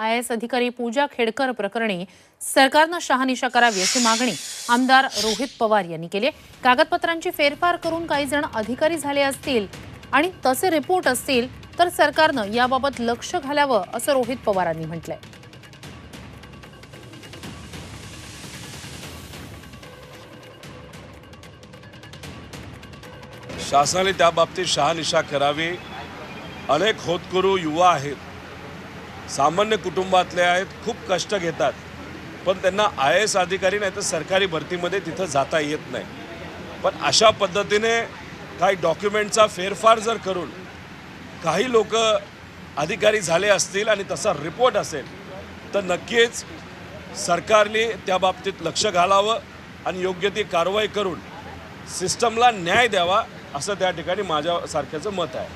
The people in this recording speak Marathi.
आय एस अधिकारी पूजा खेडकर प्रकरणी सरकारनं शहानिशा करावी अशी मागणी आमदार रोहित पवार यांनी केली आहे. कागदपत्रांची फेरफार करून काही जण अधिकारी झाले असतील आणि तसे रिपोर्ट असतील तर सरकारनं याबाबत लक्ष घालावं असं रोहित पवारांनी म्हटलंय. शासनाने त्याबाबतीत शहानिशा करावी. अनेक होतकरू युवा आहेत. सामान्य कुटुंबातले आहेत खूप कष्ट घेतात. पण त्यांना आय एस अधिकारी नाही तर सरकारी भरतीमध्ये तिथं जाता येत नाही. पण अशा पद्धतीने काही डॉक्युमेंटचा फेरफार जर करून काही लोक अधिकारी झाले असतील आणि तसा रिपोर्ट असेल तर नक्कीच सरकारने त्या बाबतीत लक्ष घालावं आणि योग्य ती कारवाई करून सिस्टमला न्याय द्यावा असं त्या ठिकाणी माझ्यासारख्याचं मत आहे.